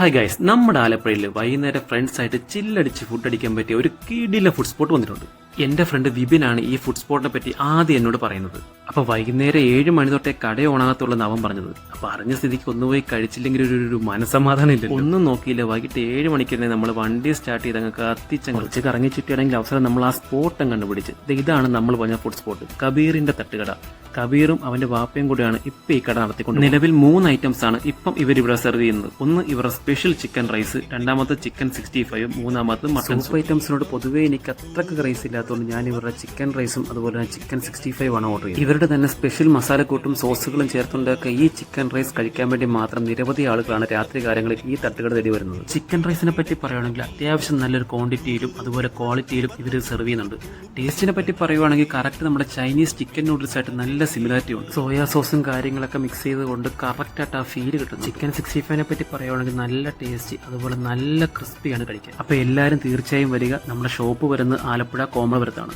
Hi guys നമ്മുടെ ആലപ്പുഴയിൽ വൈകുന്നേരം ഫ്രണ്ട്സായിട്ട് ചില്ലടിച്ച് ഫുഡ് അടിക്കാൻ പറ്റിയ ഒരു കീടിലെ ഫുഡ് സ്പോട്ട് വന്നിട്ടുണ്ട്. എന്റെ ഫ്രണ്ട് വിപിനാണ് ഈ ഫുഡ് സ്പോട്ടിനെ പറ്റി ആദ്യം എന്നോട് പറയുന്നത്. അപ്പൊ വൈകുന്നേരം ഏഴ് മണി തൊട്ടേ കട ഓണാകത്തുള്ളെന്ന് അവൻ പറഞ്ഞത്. അപ്പൊ അറിഞ്ഞ സ്ഥിതിക്ക് ഒന്ന് പോയി കഴിച്ചില്ലെങ്കിൽ ഒരു ഒരു മനസമാധാനം ഇല്ല ഒന്നും നോക്കിയില്ല. വൈകിട്ട് ഏഴ് മണിക്ക് തന്നെ നമ്മൾ വണ്ടി സ്റ്റാർട്ട് ചെയ്ത് അങ്ങ് കത്തിച്ചങ്ങ് കുറച്ച് കറങ്ങി ചുറ്റിയാണെങ്കിൽ അവസരം നമ്മൾ ആ സ്പോട്ടും കണ്ടുപിടിച്ച്. ഇതാണ് നമ്മൾ പറഞ്ഞ ഫുഡ് സ്പോട്ട് കബീറിന്റെ തട്ടുകട. കബീറും അവന്റെ വാപ്പയും കൂടെയാണ് ഇപ്പൊ ഈ കട നടത്തിക്കൊണ്ട് നിലവിൽ മൂന്ന് ഐറ്റംസ് ആണ് ഇപ്പം ഇവർ ഇവിടെ സെർവ് ചെയ്യുന്നത്. ഒന്ന് ഇവരുടെ സ്പെഷ്യൽ ചിക്കൻ റൈസ് രണ്ടാമത്തെ ചിക്കൻ സിക്സ്റ്റി ഫൈവ് മൂന്നാമത്തെ മട്ടൺ ഐറ്റംസിനോട് പൊതുവേ എനിക്ക് അത്രയ്ക്ക് റൈസ് ഇല്ലാത്തതുകൊണ്ട് ഞാൻ ഇവരുടെ ചിക്കൻ റൈസും അതുപോലെ തന്നെ ചിക്കൻ സിക്സ്റ്റി ഫൈവ് ആണ് ഓർഡർ ചെയ്തത്. ഇവരുടെ തന്നെ സ്പെഷ്യൽ മസാലക്കൂട്ടും സോസുകളും ചേർത്തുണ്ടാക്കിയ ഈ ചിക്കൻ റൈസ് കഴിക്കാൻ വേണ്ടി മാത്രം നിരവധി ആളുകളാണ് രാത്രി കാലങ്ങളിൽ ഈ തട്ടുകൾ തേടി വരുന്നത്. ചിക്കൻ റൈസിനെ പറ്റി പറയുകയാണെങ്കിൽ അത്യാവശ്യം നല്ലൊരു ക്വാണ്ടിറ്റിയിലും അതുപോലെ ക്വാളിറ്റിയിലും ഇവർ സെർവ് ചെയ്യുന്നുണ്ട്. ടേസ്റ്റിനെ പറ്റി പറയുവാണെങ്കിൽ കറക്റ്റ് നമ്മുടെ ചൈനീസ് ചിക്കൻ നൂഡിൽസ് ആയിട്ട് നല്ല സിമിലാരിറ്റി ഉണ്ട്. സോയാ സോസും കാര്യങ്ങളൊക്കെ മിക്സ് ചെയ്തുകൊണ്ട് കറക്റ്റ് ആയിട്ട് ആ ഫീൽ കിട്ടും ചിക്കൻ സിക്സ്റ്റി ഫൈവിനെ പറ്റി പറയുവാണെങ്കിൽ നല്ല ടേസ്റ്റ് അതുപോലെ നല്ല ക്രിസ്പിയാണ് കഴിക്കാൻ. അപ്പൊ എല്ലാവരും തീർച്ചയായും വരിക. നമ്മുടെ ഷോപ്പ് വരുന്നത് ആലപ്പുഴ കോമളപുരത്താണ്